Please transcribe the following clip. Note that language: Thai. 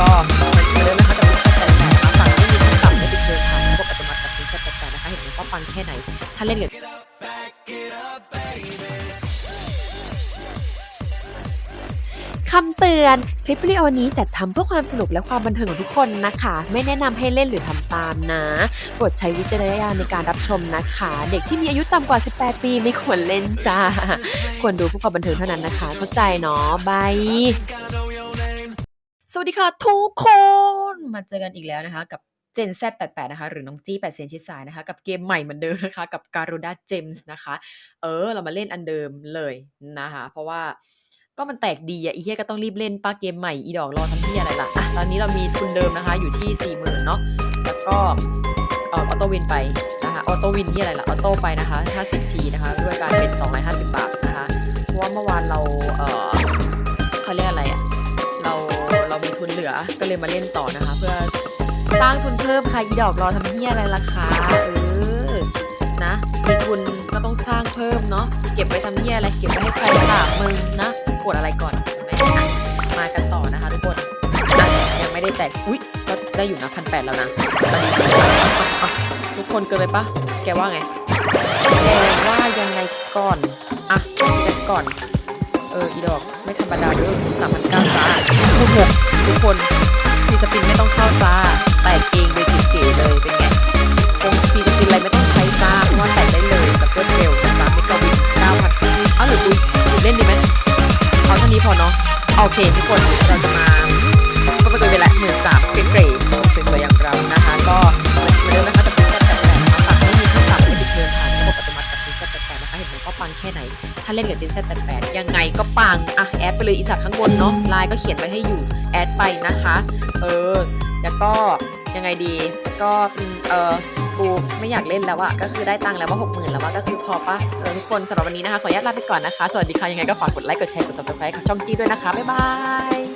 ก็เหมือนนะคะกับลิงก์แปดแปดนะคะฝั่งไม่มีขั้นต่ำไม่ติดเดินทางระบบอัตโนมัติกับลิงก์แปดแปดนะคะ เห็นไหมว่าปังแค่ไหน ถ้าเล่นกับคำเตือน คลิปวิดีโอนี้จัดทำเพื่อความสนุกและความบันเทิงของทุกคนนะคะ ไม่แนะนำให้เล่นหรือทำตามนะโปรดใช้วิจารณญาณในการรับชมนะคะ เด็กที่มีอายุต่ำกว่า 18 ปีไม่ควรเล่นจ้า ควรดูเพื่อความบันเทิงเท่านั้นนะคะ เข้าใจเนาะบาย สวัสดีค่ะทุกคน มาเจอกันอีกแล้วนะคะ กับ Gen Z 88 นะคะ หรือน้องจี้8เซนชิดสายนะคะ กับเกมใหม่เหมือนเดิมนะคะ กับ Garuda Gems นะคะ เออ เรามาเล่นอันเดิมเลยนะคะ เพราะว่าก็มันแตกดีอะอีเฮียก็ต้องรีบเล่นป้าเกมใหม่อีดอกรอทำที่อะไรล่ะอะตอนนี้เรามีทุนเดิมนะคะ อยู่ที่ 40,000เนาะแล้วก็เออออโต้วินไปนะคะออโต้วินที่อะไรล่ะออโต้ไปนะคะ 50 ทีนะคะ ด้วยการเป็น 250 บาทนะคะ เพราะว่าเมื่อวานเราเออ ทุนเหลือก็เลยมาเล่นต่อนะคะ เพื่อสร้างทุนเพิ่มค่ะอีดอกรอทำเฮียอะไรล่ะคะเออนะมีทุนก็ต้องสร้างเพิ่มเนาะเก็บไว้ทำเหี้ยอะไรเก็บไว้ให้ใครถามมึงนะกดอะไรก่อนเห็นไหมอะมากันต่อนะคะทุกคนยังไม่ได้แตกอุ้ยก็ได้อยู่นะพันแปดแล้วนะทุกคนเกินไปปะแกว่าไงแกว่ายังไงก่อนอะแกก่อนเอออีดอกไม่ธรรมดาด้อสามพันเก้าจ้าโอ้โห ทุกคนพีสปินไม่ต้องเข้าฟ้าแตกเองโดยเก๋ๆเลยเป็นไงคงพีสปินอะไรไม่ต้องใช้ฟ้าเพราะว่าแต่ได้เลยแบบรวดเร็วนะจ๊ะไมกวินเก้าพันเอ้าหรือปุ้ยเล่นดีไหมเอาเท่านี้พอเนาะโอเคทุกคนเราจะมาก็ไปกันไปละหมื่นส ค่ไหน ถ้าเล่นกับจินแซตแปดแปดยังไงก็ปัง อะ แอดไปเลยอีสัตว์ข้างบนเนาะไลน์ก็เขียนไว้ให้อยู่ แอดไปนะคะ เออ แล้วก็ยังไงดี ก็เออกูไม่อยากเล่นแล้วอะก็คือได้ตังค์แล้วว่าหกหมื่นแล้วว่าก็คือพอปะเออทุกคนสำหรับวันนี้นะคะ ขออนุญาตลาไปก่อนนะคะ สวัสดีค่ะ ยังไงก็ฝากกดไลค์ กดแชร์ กด subscribe ช่องจี้ด้วยนะคะ บ๊ายบาย